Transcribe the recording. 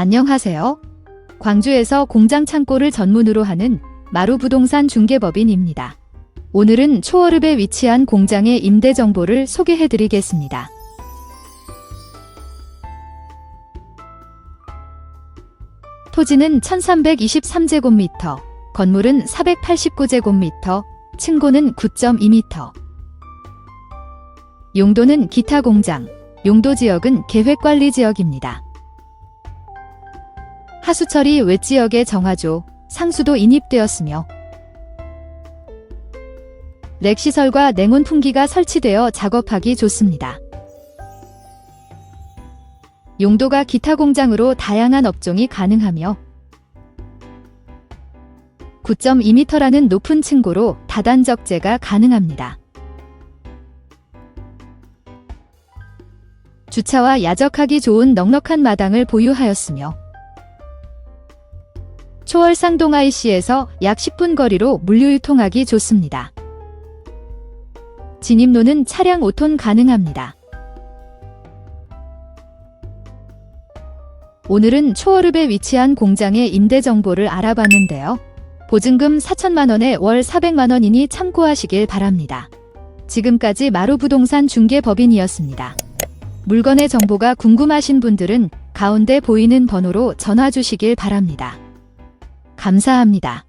안녕하세요. 광주에서 공장 창고를 전문으로 하는 마루부동산 중개법인입니다. 오늘은 초월읍에 위치한 공장의 임대 정보를 소개해 드리겠습니다. 토지는 1323제곱미터, 건물은 489제곱미터, 층고는 9.2m. 용도는 기타 공장, 용도 지역은 계획관리 지역입니다. 하수처리 외지역에 정화조, 상수도 인입되었으며 렉시설과 냉온 풍기가 설치되어 작업하기 좋습니다. 용도가 기타 공장으로 다양한 업종이 가능하며 9.2m라는 높은 층고로 다단 적재가 가능합니다. 주차와 야적하기 좋은 넉넉한 마당을 보유하였으며 초월 쌍동 IC에서 약 10분 거리로 물류유통하기 좋습니다. 진입로는 차량 5톤 가능합니다. 오늘은 초월읍에 위치한 공장의 임대 정보를 알아봤는데요. 보증금 4천만 원에 월 400만 원이니 참고하시길 바랍니다. 지금까지 마루부동산 중개법인이었습니다. 물건의 정보가 궁금하신 분들은 가운데 보이는 번호로 전화 주시길 바랍니다. 감사합니다.